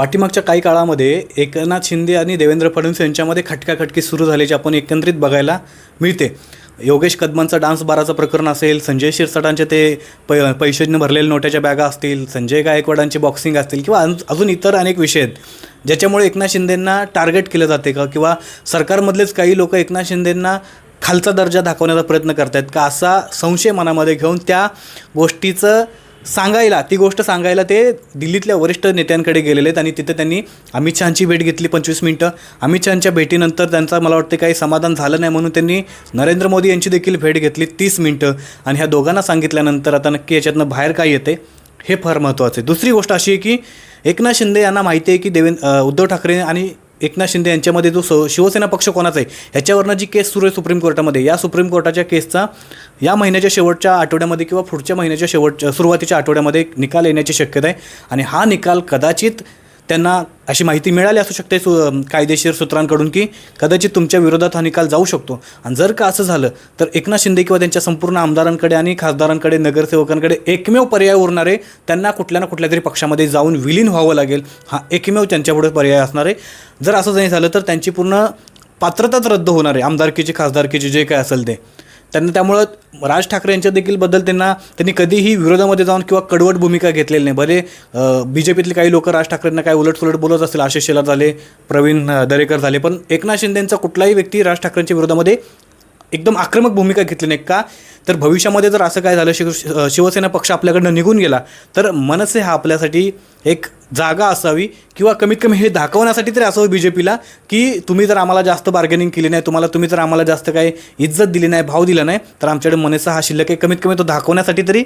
पाठीमागच्या काही काळामध्ये एकनाथ शिंदे आणि देवेंद्र फडणवीस यांच्यामध्ये खटकाखटकी सुरू झाल्याची आपण एकंदरीत बघायला मिळते. योगेश कदमांचा डान्स बाराचं प्रकरण असेल संजय शिरसाटांचे ते पै पैशांनी भरलेल्या नोट्याच्या बॅगा असतील संजय गायकवाडांची बॉक्सिंग असतील किंवा अजून इतर अनेक विषय आहेत ज्याच्यामुळे एकनाथ शिंदेंना टार्गेट केलं जाते का? किंवा सरकारमधलेच काही लोक एकनाथ शिंदेंना खालचा दर्जा दाखवण्याचा प्रयत्न करतायत का? असा संशय मनामध्ये घेऊन त्या गोष्टीचं सांगायला ती गोष्ट सांगायला ते दिल्लीतल्या वरिष्ठ नेत्यांकडे गेलेले आहेत आणि तिथे त्यांनी अमित शहाची भेट घेतली पंचवीस मिनटं. अमित शहाच्या भेटीनंतर त्यांचा मला वाटतं काही समाधान झालं नाही म्हणून त्यांनी नरेंद्र मोदी यांची देखील भेट घेतली तीस मिनटं. आणि ह्या दोघांना सांगितल्यानंतर आता नक्की याच्यातनं बाहेर काय येते हे फार महत्त्वाचं आहे. दुसरी गोष्ट अशी आहे की एकनाथ शिंदे यांना माहिती आहे की देवेंद्र उद्धव ठाकरे आणि एकनाथ शिंदे यांच्यामध्ये जो स शिवसेना पक्ष कोणाचा आहे ह्याच्यावरनं जी केस सुरू आहे सुप्रीम कोर्टामध्ये या सुप्रीम कोर्टाच्या केसचा या महिन्याच्या शेवटच्या आठवड्यामध्ये किंवा पुढच्या महिन्याच्या शेवटच्या सुरुवातीच्या आठवड्यामध्ये निकाल येण्याची शक्यता आहे. आणि हा निकाल कदाचित त्यांना अशी माहिती मिळाली असू शकते सु कायदेशीर सूत्रांकडून की कदाचित तुमच्या विरोधात हा निकाल जाऊ शकतो. आणि जर का असं झालं तर एकनाथ शिंदे किंवा त्यांच्या संपूर्ण आमदारांकडे आणि खासदारांकडे नगरसेवकांकडे एकमेव पर्याय उरणारे त्यांना कुठल्या ना कुठल्या तरी पक्षामध्ये जाऊन विलीन व्हावं लागेल हा एकमेव त्यांच्यापुढे पर्याय असणार आहे. जर असं नाही झालं तर त्यांची पूर्ण पात्रताच रद्द होणार आहे. आमदारकीची खासदारकीची जे काय असेल ते. त्यांना त्यामुळं राज ठाकरे यांच्या देखील बद्दल त्यांना त्यांनी कधीही विरोधामध्ये जाऊन किंवा कडवट भूमिका घेतलेली नाही. भले बी जे पीतले काही लोक राज ठाकरेंना काय उलटसुलट बोलत असतील आशिष शेलार झाले प्रवीण दरेकर झाले पण एकनाथ शिंदेंचा कुठलाही व्यक्ती राज ठाकरेंच्या विरोधामध्ये एकदम आक्रमक भूमिका घेतली नाही का? तर भविष्यामध्ये जर असं काय झालं शिव शिवसेना पक्ष आपल्याकडनं निघून गेला तर मनसे हा आपल्यासाठी एक जागा असावी किंवा कमीत कमी हे दाखवण्यासाठी तरी असावं बी जे पीला की तुम्ही जर आम्हाला जास्त बार्गेनिंग केली नाही तुम्हाला तुम्ही जर आम्हाला जास्त काही इज्जत दिली नाही भाव दिला नाही तर आमच्याकडे मनेचा हा शिल्लक आहे. कमीत कमी तो दाखवण्यासाठी तरी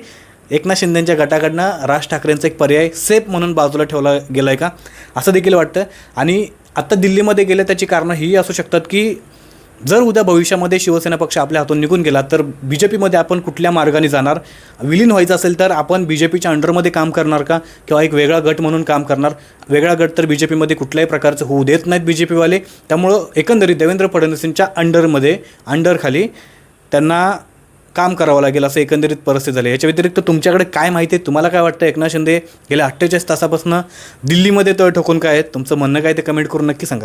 एकनाथ शिंदेच्या गटाकडनं राज ठाकरेंचा एक पर्याय सेफ म्हणून बाजूला ठेवला गेला आहे का? असं देखील वाटतं. आणि आत्ता दिल्लीमध्ये गेले त्याची कारणं ही असू शकतात की जर उद्या भविष्यामध्ये शिवसेना पक्ष आपल्या हातून निघून गेला तर बी जे पीमध्ये आपण कुठल्या मार्गाने जाणार? विलीन व्हायचं असेल तर आपण बी जे पीच्या अंडरमध्ये काम करणार का? किंवा एक वेगळा गट म्हणून काम करणार? वेगळा गट तर बी जे पीमध्ये कुठल्याही प्रकारचं होऊ देत नाहीत बी जे पीवाले त्यामुळं एकंदरीत देवेंद्र फडणवीसांच्या अंडरमध्ये अंडरखाली त्यांना काम करावं लागेल असं एकंदरीत परिस्थिती झाली. याच्या व्यतिरिक्त तुमच्याकडे काय माहिती आहे? तुम्हाला काय वाटतं? एकनाथ शिंदे गेल्या अठ्ठेचाळीस तासापासून दिल्लीमध्ये तळ ठोकून काय आहेत? तुमचं म्हणणं काय ते कमेंट करून नक्की सांगा.